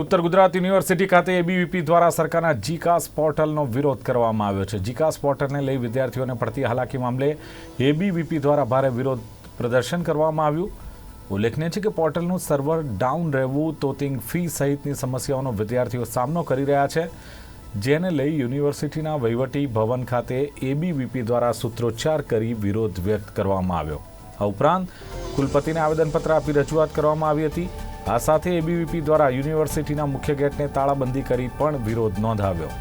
ઉત્તર ગુજરાત યુનિવર્સિટી ખાતે એબીવીપી દ્વારા સરકારના જીકાસ પોર્ટલનો વિરોધ કરવામાં આવ્યો છે. જીકાસ પોર્ટલને લઈ વિદ્યાર્થીઓને પડતી હાલાકી મામલે એબીવીપી દ્વારા ભારે વિરોધ પ્રદર્શન કરવામાં આવ્યું. ઉલ્લેખનીય છે કે પોર્ટલનું સર્વર ડાઉન રહેવું તોતિંગ ફી સહિતની સમસ્યાઓનો વિદ્યાર્થીઓ સામનો કરી રહ્યા છે. જેને લઈ યુનિવર્સિટીના વહીવટી ભવન ખાતે એબીવીપી દ્વારા સૂત્રોચ્ચાર કરી વિરોધ વ્યક્ત કરવામાં આવ્યો. આ ઉપરાંત કુલપતિને આવેદનપત્ર આપી રજૂઆત કરવામાં આવી હતી. આ સાથે એબીવીપી દ્વારા યુનિવર્સિટીના મુખ્ય ગેટને તાળાબંધી કરી પણ વિરોધ નોંધાવ્યો.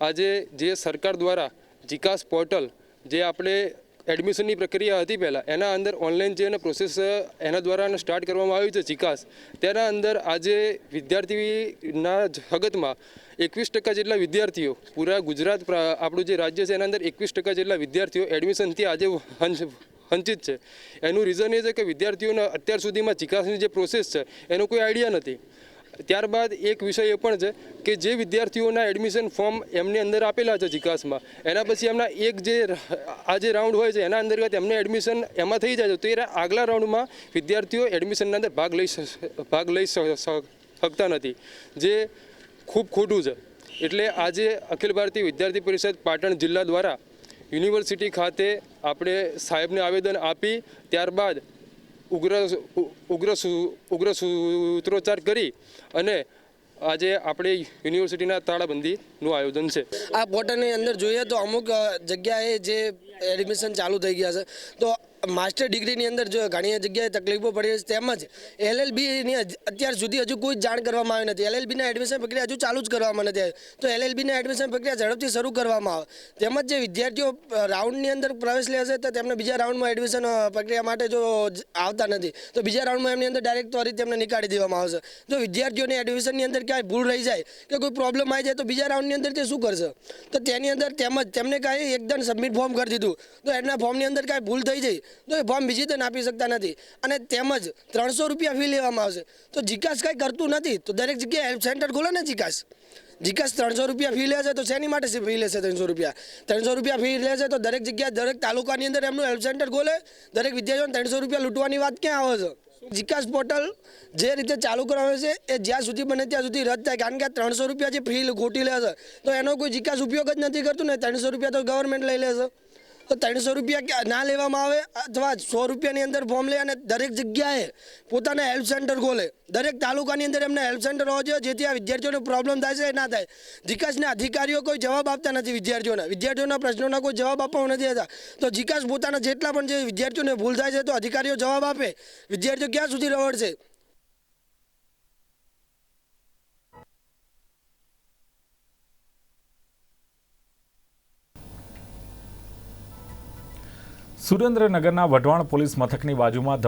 આજે જે સરકાર દ્વારા જીકાસ પોર્ટલ જે આપણે એડમિશનની પ્રક્રિયા હતી પહેલાં. એના અંદર ઓનલાઈન જે પ્રોસેસ એના દ્વારા સ્ટાર્ટ કરવામાં આવી છે ચિકાસ તેના અંદર આજે વિદ્યાર્થીના જગતમાં એકવીસ ટકા જેટલા વિદ્યાર્થીઓ, પૂરા ગુજરાત આપણું જે રાજ્ય છે, એના અંદર એકવીસ ટકા જેટલા વિદ્યાર્થીઓ એડમિશનથી આજે વંચ- વંચિત છે. એનું રીઝન એ છે કે વિદ્યાર્થીઓને અત્યાર સુધીમાં ચિકાસની જે પ્રોસેસ છે, એનો કોઈ આઈડિયા નથી. ત્યારબાદ એક વિષય એ પણ છે કે જે વિદ્યાર્થીઓના એડમિશન ફોર્મ એમની અંદર આપેલા છે જીકાસમાં એના પછી એમના એક જે આ જે રાઉન્ડ હોય છે, એના અંતર્ગત એમને એડમિશન એમાં થઈ જાય છે. તો એ આગલા રાઉન્ડમાં વિદ્યાર્થીઓ એડમિશનના અંદર ભાગ લઈ ભાગ લઈ શકતા નથી. જે ખૂબ ખોટું છે. એટલે આજે અખિલ ભારતીય વિદ્યાર્થી પરિષદ પાટણ જિલ્લા દ્વારા યુનિવર્સિટી ખાતે આપણે સાહેબને આવેદન આપી, ત્યારબાદ ઉગ્ર ઉગ્ર ઉગ્ર સૂત્રોચ્ચાર કરી અને આજે આપણે યુનિવર્સિટીના તાળાબંધીનું આયોજન છે. આ પોર્ટલની અંદર જોઈએ તો અમુક જગ્યાએ જે એડમિશન ચાલુ થઈ ગયા છે, તો માસ્ટર ડિગ્રીની અંદર જો ઘણી જગ્યાએ તકલીફો પડી છે, તેમજ એલએલબીની અત્યાર સુધી હજુ કોઈ જાણ કરવામાં આવી નથી. એલએલબીના એડમિશન પ્રક્રિયા હજુ ચાલુ જ કરવામાં નથી. આવી તો એલએલબીના એડમિશન પ્રક્રિયા ઝડપથી શરૂ કરવામાં આવે. તેમજ જે વિદ્યાર્થીઓ રાઉન્ડની અંદર પ્રવેશ લે છે, તો તેમને બીજા રાઉન્ડમાં એડમિશન પ્રક્રિયા માટે જો આવતા નથી. તો બીજા રાઉન્ડમાં એમની અંદર ડાયરેક્ટ ત્વરિત તેમને નીકાળી દેવામાં આવશે. જો વિદ્યાર્થીઓની એડમિશનની અંદર ક્યાંય ભૂલ રહી જાય કે કોઈ પ્રોબ્લેમ આવી જાય, તો બીજા રાઉન્ડની અંદર તે શું કરશે? તો તેની અંદર તેમજ તેમને કાંઈ એકદમ સબમિટ ફોર્મ કરી દીધું. તો એના ફોર્મની અંદર કાંઈ ભૂલ થઈ જાય તો એ ફોર્મ રીતે આપી શકતા નથી. અને તેમજ ત્રણસો રૂપિયા ફી લેવામાં આવશે. તો જીકાસ કાંઈ કરતું નથી. તો દરેક જગ્યાએ હેલ્પ સેન્ટર ખોલે ને જીકાસ જીકાસ ત્રણસો રૂપિયા ફી લે છે તો શેની માટે ફી લેશે ત્રણસો રૂપિયા? ત્રણસો રૂપિયા ફી લે છે તો દરેક જગ્યાએ દરેક તાલુકાની અંદર એમનું હેલ્પ સેન્ટર ખોલે. દરેક વિદ્યાર્થીઓને ત્રણસો રૂપિયા લૂંટવાની વાત ક્યાં આવે છે? જીકાસ પોર્ટલ જે રીતે ચાલુ કરાવે છે, એ જ્યાં સુધી બને ત્યાં સુધી રદ થાય. કારણ કે આ ત્રણસો રૂપિયા જે ફી ખોટી લે છે, તો એનો કોઈ જીકાસ ઉપયોગ જ નથી કરતું ને ત્રણસો રૂપિયા તો ગવર્મેન્ટ લઈ લે છે. તો ત્રણસો રૂપિયા ના લેવામાં આવે? અથવા સો રૂપિયાની અંદર ફોર્મ લે અને દરેક જગ્યાએ પોતાના હેલ્પ સેન્ટર ખોલે. દરેક તાલુકાની અંદર એમને હેલ્પ સેન્ટર હોવા જોઈએ, જેથી આ વિદ્યાર્થીઓને પ્રોબ્લેમ થાય છે એ ના થાય. જીકાસના અધિકારીઓ કોઈ જવાબ આપતા નથી વિદ્યાર્થીઓના. વિદ્યાર્થીઓના પ્રશ્નોના કોઈ જવાબ આપવા નથી હતા તો જીકાસ પોતાના જેટલા પણ જે વિદ્યાર્થીઓને ભૂલ થાય છે, તો અધિકારીઓ જવાબ આપે. વિદ્યાર્થીઓ ક્યાં સુધી રવડશે? સુરેન્દ્રનગરના વઢવાણ પોલીસ મથકની બાજુમાં